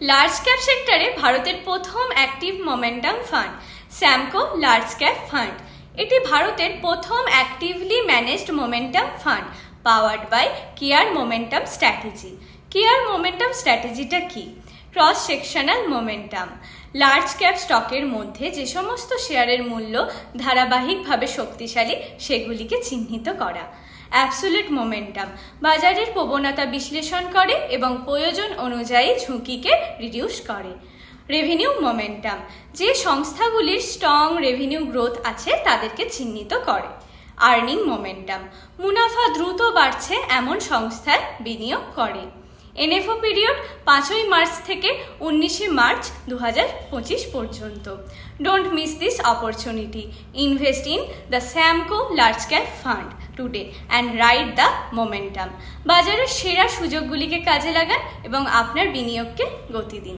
Large cap সেক্টরে ভারতের প্রথম active momentum fund Samco large cap fund এটি ভারতের প্রথম actively managed momentum fund powered by CARE momentum strategy CARE momentum স্ট্র্যাটেজিটা কি? Cross sectional momentum large cap স্টকের মধ্যে যে সমস্ত শেয়ারের মূল্য ধারাবাহিকভাবে শক্তিশালী, সেগুলিকে চিহ্নিত করা। Absolute momentum. বাজারের প্রবণতা বিশ্লেষণ করে এবং প্রয়োজন অনুযায়ী ঝুঁকিকে রিডিউস করে। রেভিনিউ মোমেন্টাম যে সংস্থাগুলির স্ট্রং রেভিনিউ গ্রোথ আছে তাদেরকে চিহ্নিত করে। আর্নিং মোমেন্টাম মুনাফা দ্রুত বাড়ছে এমন সংস্থায় বিনিয়োগ করে। এনএফও পিরিয়ড পাঁচই মার্চ থেকে উনিশে মার্চ দু পর্যন্ত। Don't miss this opportunity invest in the Samco large cap fund today and ride the momentum বাজারের সেরা সুযোগগুলিকে কাজে লাগান এবং আপনার বিনিয়োগকে গতি দিন।